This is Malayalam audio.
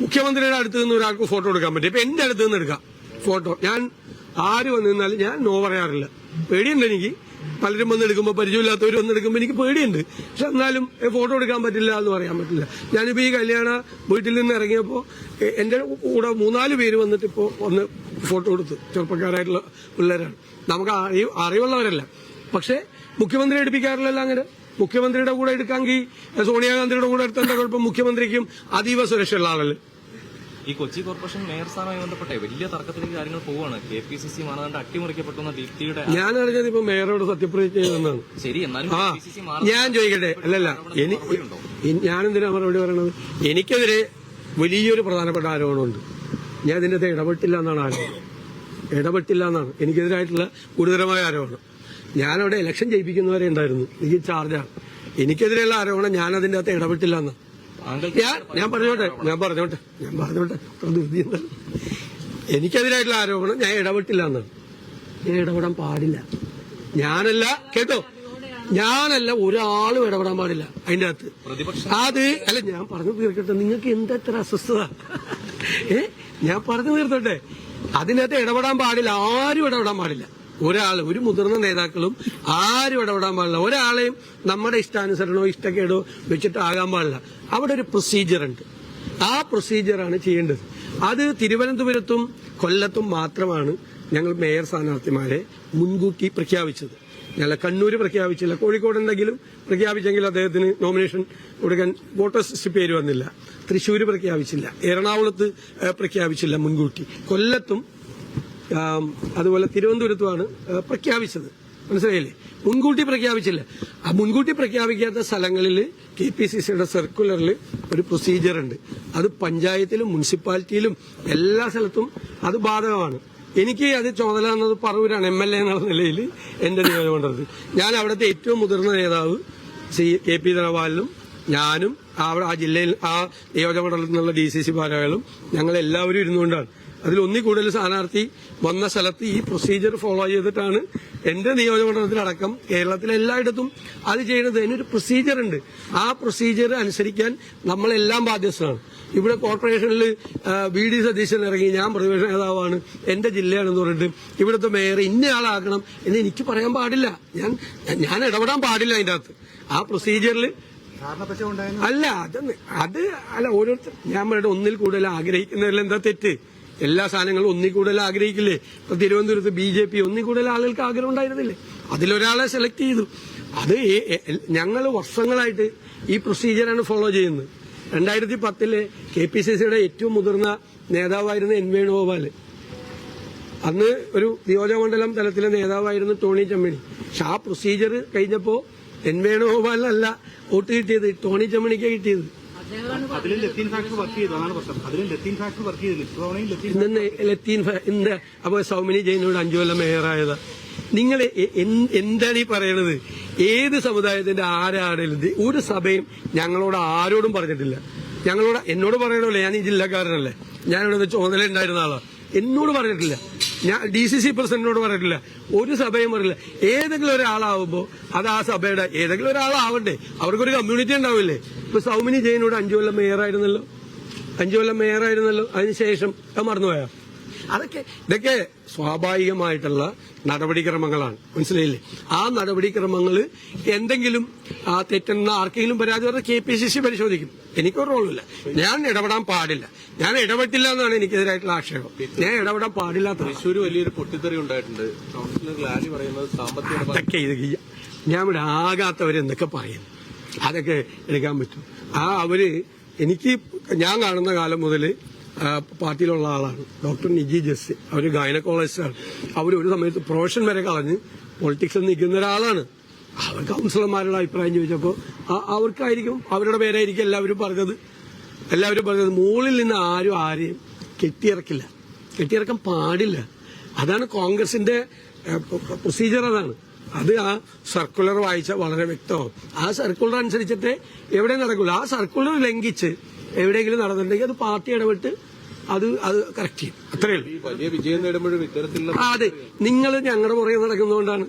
മുഖ്യമന്ത്രിയുടെ അടുത്ത് നിന്ന് ഒരാൾക്ക് ഫോട്ടോ എടുക്കാൻ പറ്റും. ഇപ്പൊ എന്റെ അടുത്ത് നിന്ന് എടുക്കാം. ഫോട്ടോ ഞാൻ ആര് വന്നു നിന്നാലും ഞാൻ നോ പറയാറില്ല. പേടിയുണ്ട് എനിക്ക്. പലരും വന്ന് എടുക്കുമ്പോൾ പരിചയമില്ലാത്തവർ വന്ന് എടുക്കുമ്പോൾ എനിക്ക് പേടിയുണ്ട്. പക്ഷെ എന്നാലും ഫോട്ടോ എടുക്കാൻ പറ്റില്ല എന്ന് പറയാൻ പറ്റില്ല. ഞാനിപ്പോൾ ഈ കല്യാണ വീട്ടിൽ നിന്ന് ഇറങ്ങിയപ്പോൾ എന്റെ കൂടെ മൂന്നാൽ പേര് വന്നിട്ട് ഇപ്പോൾ വന്ന് ഫോട്ടോ എടുത്തു. ചെറുപ്പക്കാരായിട്ടുള്ള പിള്ളേരാണ്. നമുക്ക് അറിവ് അറിവുള്ളവരല്ല. പക്ഷെ മുഖ്യമന്ത്രി എടുപ്പിക്കാറില്ലല്ലോ അങ്ങനെ. മുഖ്യമന്ത്രിയുടെ കൂടെ എടുക്കാമെങ്കിൽ സോണിയാഗാന്ധിയുടെ കൂടെ എടുത്തേണ്ട കുഴപ്പം? മുഖ്യമന്ത്രിക്കും അതീവ സുരക്ഷയുള്ള ആളല്ലേ. ഈ കൊച്ചി കോർപ്പറേഷൻ മേയർ സ്ഥാനവുമായി ബന്ധപ്പെട്ട വലിയ തർക്കത്തിലേക്ക് കാര്യങ്ങൾ പോവാണ് കെ പി സി സി മാനദണ്ഡം അട്ടിമറിക്കപ്പെട്ടു എന്ന ദീപ്തിയുടെ ഞാൻ അറിഞ്ഞത് ഇപ്പൊ മേയറോട് സത്യപ്രതിജ്ഞ ചെയ്തെന്നാണ് ശരി എന്നാലും ഞാൻ ചോദിക്കട്ടെ. അല്ലല്ല ഞാനെന്തിനാ മറുപടി പറയണത്? എനിക്കെതിരെ വലിയൊരു പ്രധാനപ്പെട്ട ആരോപണമുണ്ട്. ഞാൻ ഇതിന്റെ അകത്ത് ഇടപെട്ടില്ല എന്നാണ് ആരോപണം. ഇടപെട്ടില്ല എന്നാണ് എനിക്കെതിരായിട്ടുള്ള ഗുരുതരമായ ആരോപണം. ഞാനവിടെ ഇലക്ഷൻ ജയിപ്പിക്കുന്നവരെ ഉണ്ടായിരുന്നു. ഈ ചാർജാണ് എനിക്കെതിരെയുള്ള ആരോപണം ഞാൻ അതിന്റെ അകത്ത് ഇടപെട്ടില്ല എന്ന് ഞാൻ ഞാൻ പറഞ്ഞോട്ടെ ഞാൻ പറഞ്ഞോട്ടെ ഞാൻ പറഞ്ഞോട്ടെ? എനിക്കെതിരായിട്ടുള്ള ആരോപണം ഞാൻ ഇടപെട്ടില്ല എന്നാണ് ഞാൻ ഇടപെടാൻ പാടില്ല. ഞാനല്ല കേട്ടോ? ഞാനല്ല ഒരാളും ഇടപെടാൻ പാടില്ല അതിന്റെ അകത്ത്. അത് അല്ല ഞാൻ പറഞ്ഞു തീർക്കട്ടെ. നിങ്ങൾക്ക് എന്താ ഇത്ര അസ്വസ്ഥത? ഏ? ഞാൻ പറഞ്ഞു തീർത്തോട്ടെ. അതിനകത്ത് ഇടപെടാൻ പാടില്ല ആരും ഇടപെടാൻ പാടില്ല. ഒരാൾ ഒരു മുതിർന്ന നേതാക്കളും ആരും ഇടപെടാൻ പാടില്ല. ഒരാളെയും നമ്മുടെ ഇഷ്ടാനുസരണോ ഇഷ്ടക്കേടോ വെച്ചിട്ട് ആകാൻ പാടില്ല. അവിടെ ഒരു പ്രൊസീജിയർ ഉണ്ട്. ആ പ്രൊസീജിയറാണ് ചെയ്യേണ്ടത്. അത് തിരുവനന്തപുരത്തും കൊല്ലത്തും മാത്രമാണ് ഞങ്ങൾ മേയർ സ്ഥാനാർത്ഥിമാരെ മുൻകൂട്ടി പ്രഖ്യാപിച്ചത്. ഞങ്ങൾ കണ്ണൂര് പ്രഖ്യാപിച്ചില്ല. കോഴിക്കോട് എന്തെങ്കിലും പ്രഖ്യാപിച്ചെങ്കിൽ അദ്ദേഹത്തിന് നോമിനേഷൻ കൊടുക്കാൻ വോട്ടേഴ്സ് പേര് വന്നില്ല. തൃശ്ശൂര് പ്രഖ്യാപിച്ചില്ല. എറണാകുളത്ത് പ്രഖ്യാപിച്ചില്ല മുൻകൂട്ടി. കൊല്ലത്തും അതുപോലെ തിരുവനന്തപുരത്തുമാണ് പ്രഖ്യാപിച്ചത്. മനസ്സിലായില്ലേ? മുൻകൂട്ടി പ്രഖ്യാപിച്ചില്ല. ആ മുൻകൂട്ടി പ്രഖ്യാപിക്കാത്ത സ്ഥലങ്ങളിൽ കെ പി സി സിയുടെ സർക്കുലറിൽ ഒരു പ്രൊസീജിയർ ഉണ്ട്. അത് പഞ്ചായത്തിലും മുനിസിപ്പാലിറ്റിയിലും എല്ലാ സ്ഥലത്തും അത് ബാധകമാണ്. എനിക്ക് അത് ചുമതല എന്നത് പറവൂരാണ് എം എൽ എ എന്നുള്ള നിലയിൽ എന്റെ നിയമനമണ്ഡലത്തിൽ ഞാൻ അവിടുത്തെ ഏറ്റവും മുതിർന്ന നേതാവ് സി കെ പി ധനപാലിനും ഞാനും അവിടെ ആ ജില്ലയിൽ ആ നിയോജകമണ്ഡലത്തിൽ നിന്നുള്ള ഡി സി സി ഭാരവാളും ഞങ്ങൾ എല്ലാവരും ഇരുന്നുകൊണ്ടാണ്. അതിൽ ഒന്നി കൂടുതൽ സ്ഥാനാർത്ഥി വന്ന സ്ഥലത്ത് ഈ പ്രൊസീജിയർ ഫോളോ ചെയ്തിട്ടാണ് എന്റെ നിയോജകമണ്ഡലത്തിലടക്കം കേരളത്തിലെ എല്ലായിടത്തും അത് ചെയ്യുന്നത്. അതിനൊരു പ്രൊസീജിയർ ഉണ്ട്. ആ പ്രൊസീജിയർ അനുസരിക്കാൻ നമ്മളെല്ലാം ബാധ്യസ്ഥരാണ്. ഇവിടെ കോർപ്പറേഷനിൽ വി ഡി സതീശൻ ഇറങ്ങി ഞാൻ പ്രതിപക്ഷ നേതാവാണ് എന്റെ ജില്ലയാണെന്ന് പറഞ്ഞിട്ട് ഇവിടുത്തെ മേയർ ഇന്നയാളാക്കണം എന്ന് എനിക്ക് പറയാൻ പാടില്ല. ഞാൻ ഞാൻ ഇടപെടാൻ പാടില്ല അതിന്റെ അകത്ത്. ആ പ്രൊസീജിയറിൽ അല്ല അത് അത് അല്ല ഓരോരുത്തർ ഞാൻ പറയട്ടെ ഒന്നിൽ കൂടുതൽ ആഗ്രഹിക്കുന്നതിൽ എന്താ തെറ്റ്? എല്ലാ സാധനങ്ങളും ഒന്നിൽ കൂടുതൽ ആഗ്രഹിക്കില്ലേ? ഇപ്പൊ തിരുവനന്തപുരത്ത് ബി ജെ പി ഒന്നിൽ കൂടുതൽ ആളുകൾക്ക് ആഗ്രഹം ഉണ്ടായിരുന്നില്ലേ? അതിലൊരാളെ സെലക്ട് ചെയ്തു. അത് ഞങ്ങൾ വർഷങ്ങളായിട്ട് ഈ പ്രൊസീജിയറാണ് ഫോളോ ചെയ്യുന്നത്. രണ്ടായിരത്തി പത്തിൽ കെ പി സി സിയുടെ ഏറ്റവും മുതിർന്ന നേതാവായിരുന്നു എൻ വേണുഗോപാൽ അന്ന് ഒരു നിയോജകമണ്ഡലം തലത്തിലെ നേതാവായിരുന്നു ടോണി ചമ്മണി. പക്ഷെ ആ പ്രൊസീജിയർ കഴിഞ്ഞപ്പോ എൻ വേണുഗോപാലിനല്ല വോട്ട് കിട്ടിയത് ടോണി ചമ്മണിക്ക് കിട്ടിയത്. അതിൽ ലത്തീൻ വർക്ക് ചെയ്തു അതാണ് പ്രശ്നം. അതിൽ ലത്തീൻ ഫാക്ടറി വർക്ക് ചെയ്തില്ല. ഇത്തവണയും ലത്തീൻ ഇന്ന് ലത്തീൻ ഫ- ഇന്ന് അപ്പൊ സൗമിനി ജയിനോട് അഞ്ചു കൊല്ലം മേയറായത്. നിങ്ങൾ എന്താണ് ഈ പറയണത്? ഏത് സമുദായത്തിന്റെ ആരാടലും ഒരു സഭയും ഞങ്ങളോട് ആരോടും പറഞ്ഞിട്ടില്ല. ഞങ്ങളോട് എന്നോട് പറയണമല്ലേ ഞാൻ ഈ ജില്ലക്കാരനല്ലേ. ഞാനിവിടെ ചുമതല ഉണ്ടായിരുന്ന ആളാ. എന്നോട് പറഞ്ഞിട്ടില്ല. ഞാൻ ഡി സി സി പ്രസിഡന്റിനോട് പറഞ്ഞിട്ടില്ല. ഒരു സഭയും പറഞ്ഞില്ല ഏതെങ്കിലും ഒരാളാവുമ്പോ അത് ആ സഭയുടെ ഏതെങ്കിലും ഒരാളാവണ്ടേ. അവർക്കൊരു കമ്മ്യൂണിറ്റി ഉണ്ടാവില്ലേ? ഇപ്പൊ സൗമിനി ജയനോട് അഞ്ചു കൊല്ലം മേയറായിരുന്നല്ലോ. അഞ്ചു കൊല്ലം മേയറായിരുന്നല്ലോ. അതിനുശേഷം അത് മറന്നുപോയ? അതൊക്കെ ഇതൊക്കെ സ്വാഭാവികമായിട്ടുള്ള നടപടിക്രമങ്ങളാണ്. മനസ്സിലായില്ലേ? ആ നടപടിക്രമങ്ങൾ എന്തെങ്കിലും ആ തെറ്റെന്ന ആർക്കെങ്കിലും പരാതി പറഞ്ഞാൽ കെ പി സി സി പരിശോധിക്കും. എനിക്കൊരു റോളില്ല. ഞാൻ ഇടപെടാൻ പാടില്ല. ഞാൻ ഇടപെട്ടില്ല എന്നാണ് എനിക്കെതിരായിട്ടുള്ള ആക്ഷേപം. ഞാൻ ഇടപെടാൻ പാടില്ല തൃശ്ശൂർ വലിയൊരു പൊട്ടിത്തെറി ഉണ്ടായിട്ടുണ്ട്. കൗൺസിലർ ലാലി പറയുന്നത് സാമ്പത്തിക ഞാൻ ഇവിടെ ആകാത്തവരെന്തൊക്കെ പറയുന്നു അതൊക്കെ എടുക്കാൻ പറ്റും. ആ അവർ എനിക്ക് ഞാൻ കാണുന്ന കാലം മുതൽ പാർട്ടിയിലുള്ള ആളാണ്. ഡോക്ടർ നിജി ജസ് അവർ ഗൈനക്കോളജിസ്റ്റാണ്. അവർ ഒരു സമയത്ത് പ്രൊഫഷൻ വരെ കളഞ്ഞ് പൊളിറ്റിക്സിൽ നിൽക്കുന്ന ഒരാളാണ്. അവർ കൗൺസിലർമാരുടെ അഭിപ്രായം ചോദിച്ചപ്പോൾ അവർക്കായിരിക്കും അവരുടെ പേരായിരിക്കും എല്ലാവരും പറഞ്ഞത്. എല്ലാവരും പറഞ്ഞത് മുകളിൽ നിന്ന് ആരും ആരെയും കെട്ടിയിറക്കില്ല. കെട്ടിയിറക്കാൻ പാടില്ല. അതാണ് കോൺഗ്രസിന്റെ പ്രൊസീജിയർ അതാണ്. അത് ആ സർക്കുലർ വായിച്ച വളരെ വ്യക്തമാവും. ആ സർക്കുലർ അനുസരിച്ചിട്ട് എവിടെ നടക്കില്ല ആ സർക്കുലർ ലംഘിച്ച് എവിടെയെങ്കിലും നടന്നിട്ടുണ്ടെങ്കിൽ അത് പാർട്ടി ഇടപെട്ട് അത് അത് കറക്റ്റ് ചെയ്യും. അത്രയേ ഉള്ളൂ. വലിയ വിജയം നേടുമ്പോഴും ഇത്തരത്തിലുള്ള അതെ. നിങ്ങൾ ഞങ്ങളുടെ പുറകെ നടക്കുന്നതുകൊണ്ടാണ്